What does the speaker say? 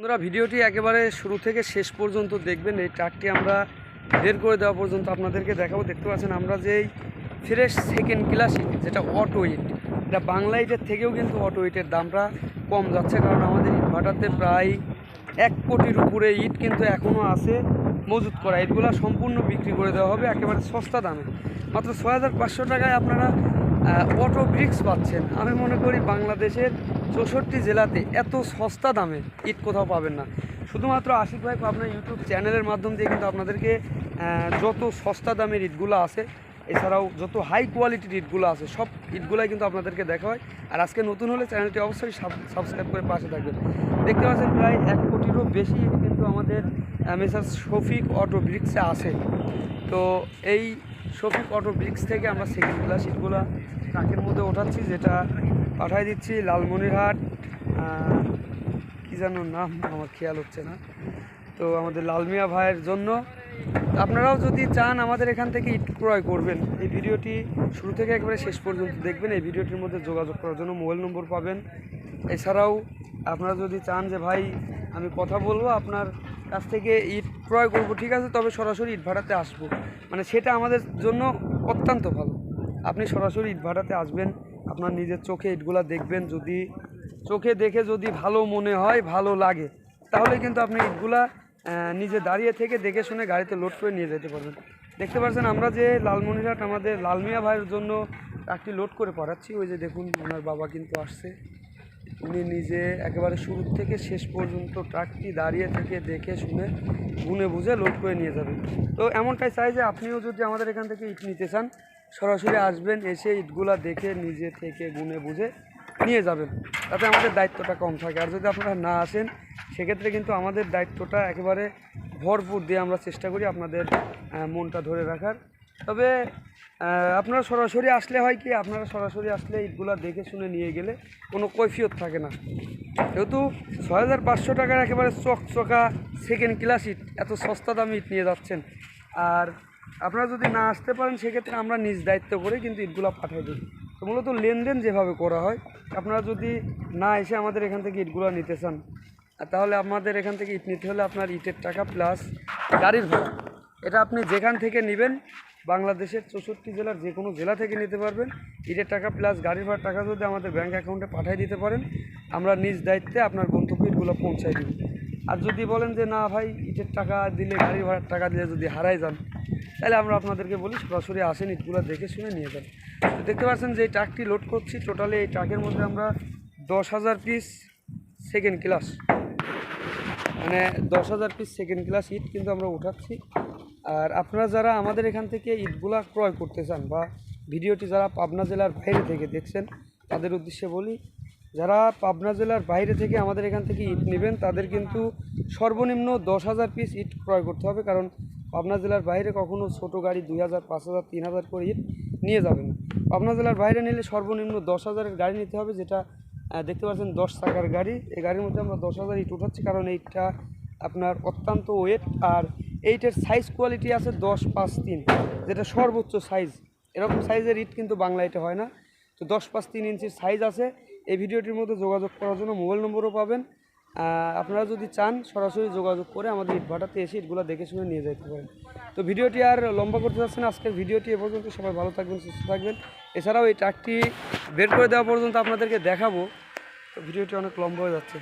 বন্ধুরা, ভিডিওটি একেবারে শুরু থেকে শেষ পর্যন্ত দেখবেন। এই ট্রাকটি আমরা বের করে দেওয়া পর্যন্ত আপনাদেরকে দেখাবো। দেখতে পাচ্ছেন, আমরা যেই ফ্রেশ সেকেন্ড ক্লাস যেটা অটো ইট এটা বাংলা ইটের থেকেও কিন্তু অটো ইটের দামটা কম যাচ্ছে, কারণ আমাদের ভাটাতে প্রায় এক কোটির উপরে ইট কিন্তু এখনও আছে মজুত করা। ইটগুলো সম্পূর্ণ বিক্রি করে দেওয়া হবে, একেবারে সস্তা দামে। মাত্র ছয় হাজার পাঁচশো টাকায় আপনারা অটো ব্রিক্স পাচ্ছেন। আমি মনে করি বাংলাদেশের চৌষট্টি জেলাতে এত সস্তা দামে ইট কোথাও পাবেন না। শুধুমাত্র আশিক ভাই আপনার ইউটিউব চ্যানেলের মাধ্যম দিয়ে কিন্তু আপনাদেরকে যত সস্তা দামের ইটগুলো আছে, এছাড়াও যত হাই কোয়ালিটির ইটগুলো আছে, সব ইটগুলাই কিন্তু আপনাদেরকে দেখা হয়। আর আজকে নতুন হলে চ্যানেলটি অবশ্যই সাবস্ক্রাইব করে পাশে থাকবেন। দেখতে পাচ্ছেন প্রায় এক কোটিরও বেশি কিন্তু আমাদের মেসার শফিক অটো ব্রিক্সে আছে। তো এই শফিক অটো ব্রিক্স থেকে আমরা সেকেন্ড ক্লাস সিটগুলো ট্রাকের মধ্যে ওঠাচ্ছি, যেটা পাঠাই দিচ্ছি লালমনিরহাট কি যেন নাম, আমার খেয়াল হচ্ছে না। তো আমাদের লালমিয়া ভাইয়ের জন্য। আপনারাও যদি চান আমাদের এখান থেকে ইট ক্রয় করবেন, এই ভিডিওটি শুরু থেকে একবারে শেষ পর্যন্ত দেখবেন, এই ভিডিওটির মধ্যে যোগাযোগ করার জন্য মোবাইল নম্বর পাবেন। এছাড়াও আপনারা যদি চান যে, ভাই, আমি কথা বলব আপনার কাছ থেকে ইট ক্রয় করব, ঠিক আছে? তবে সরাসরি ইট ভাড়াতে আসব। মানে সেটা আমাদের জন্য অত্যন্ত ভালো। আপনি সরাসরি ইট ভাড়াতে আসবেন, আপনার নিজের চোখে ইটগুলা দেখবেন। যদি চোখে দেখে যদি ভালো মনে হয়, ভালো লাগে, তাহলে কিন্তু আপনি ইটগুলা নিজে দাঁড়িয়ে থেকে দেখে শুনে গাড়িতে লোড করে নিয়ে যেতে পারবেন। দেখতে পাচ্ছেন আমরা যে লালমনিরহাট আমাদের লালমিয়া ভাইয়ের জন্য একটি লোড করে পাঠাচ্ছি। ওই যে দেখুন, ওনার বাবা কিন্তু আসছে। উনি নিজে একেবারে শুরু থেকে শেষ পর্যন্ত ট্রাকটি দাঁড়িয়ে থেকে দেখে শুনে গুনে বুঝে লোড করে নিয়ে যাবেন তো এমনটাই চাই যে আপনিও যদি আমাদের এখান থেকে ইট নিতে চান, সরাসরি আসবেন, এসে ইটগুলা দেখে নিজে থেকে গুনে বুঝে নিয়ে যাবেন। তাতে আমাদের দায়িত্বটা কম থাকে। আর যদি আপনারা না আসেন, সেক্ষেত্রে কিন্তু আমাদের দায়িত্বটা একেবারে ভরপুর দিয়ে আমরা চেষ্টা করি আপনাদের মনটা ধরে রাখার। তবে আপনারা সরাসরি আসলে হয় কি, আপনারা সরাসরি আসলে ইটগুলা দেখে শুনে নিয়ে গেলে কোনো কৈফিয়ত থাকে না। যেহেতু ছয় হাজার পাঁচশো টাকার একেবারে চকচকা সেকেন্ড ক্লাস ইট এত সস্তা দামে ইট নিয়ে যাচ্ছেন। আর আপনারা যদি না আসতে পারেন, সেক্ষেত্রে আমরা নিজ দায়িত্ব করে কিন্তু ইটগুলো পাঠিয়ে দিই। তো মূলত লেনদেন যেভাবে করা হয়, আপনারা যদি না এসে আমাদের এখান থেকে ইটগুলো নিতে চান তাহলে আমাদের এখান থেকে ইট নিতে হলে আপনার ইটের টাকা প্লাস গাড়ির ভাড়া। এটা আপনি যেখান থেকে নেবেন বাংলাদেশের চৌষট্টি জেলার যে কোনো জেলা থেকে নিতে পারবেন। ইটের টাকা প্লাস গাড়ির ভাড়ার টাকা যদি আমাদের ব্যাঙ্ক অ্যাকাউন্টে পাঠিয়ে দিতে পারেন, আমরা নিজ দায়িত্বে আপনার গন্তব্য ইটগুলো পৌঁছাই দিব। আর যদি বলেন যে, না ভাই ইটের টাকা দিলে, গাড়ির ভাড়ার টাকা দিলে যদি হারাই যান, তাহলে আমরা আপনাদেরকে বলি, সরাসরি আসেন ইটগুলো দেখে শুনে নিয়ে যান। তো দেখতে পাচ্ছেন যে, এই ট্রাকটি লোড করছি। টোটালি এই ট্রাকের মধ্যে আমরা দশ হাজার পিস সেকেন্ড ক্লাস মানে দশ হাজার পিস সেকেন্ড ক্লাস ইট কিন্তু আমরা উঠাচ্ছি। আর আপনারা যারা আমাদের এখান থেকে ইটগুলা ক্রয় করতে চান বা ভিডিওটি যারা পাবনা জেলার বাইরে থেকে দেখছেন, তাদের উদ্দেশ্যে বলি, যারা পাবনা জেলার বাইরে থেকে আমাদের এখান থেকে ইট নেবেন, তাদের কিন্তু সর্বনিম্ন দশ হাজার পিস ইট ক্রয় করতে হবে, কারণ পাবনা জেলার বাইরে কখনো ছোট গাড়ি দুই হাজার, পাঁচ হাজার, তিন হাজার করে ইট নিয়ে যাবে না। পাবনা জেলার বাইরে নিলে সর্বনিম্ন দশ হাজারের গাড়ি নিতে হবে, যেটা দেখতে পাচ্ছেন দশ চাকার গাড়ি। এই গাড়ির মধ্যে আমরা দশ হাজার ইট উঠাচ্ছি, কারণ এইটা আপনার অত্যন্ত ওয়েট আর এইটার সাইজ কোয়ালিটি আছে দশ পাঁচ তিন, যেটা সর্বোচ্চ সাইজ এরকম সাইজের ইট কিন্তু বাংলা এটা হয় না। তো দশ পাঁচ তিন ইঞ্চির সাইজ আছে। এই ভিডিওটির মধ্যে যোগাযোগ করার জন্য মোবাইল নম্বরও পাবেন। আপনারা যদি চান, সরাসরি যোগাযোগ করে আমাদের ইট ভাটাতে এসে ইটগুলো দেখে শুনে নিয়ে যেতে পারেন। তো ভিডিওটি আর লম্বা করতে যাচ্ছে না। আজকের ভিডিওটি এ পর্যন্ত সবাই ভালো থাকবেন, সুস্থ থাকবেন। এছাড়াও এই ট্রাকটি বের করে দেওয়া পর্যন্ত আপনাদেরকে দেখাবো। তো ভিডিওটি অনেক লম্বা হয়ে যাচ্ছে।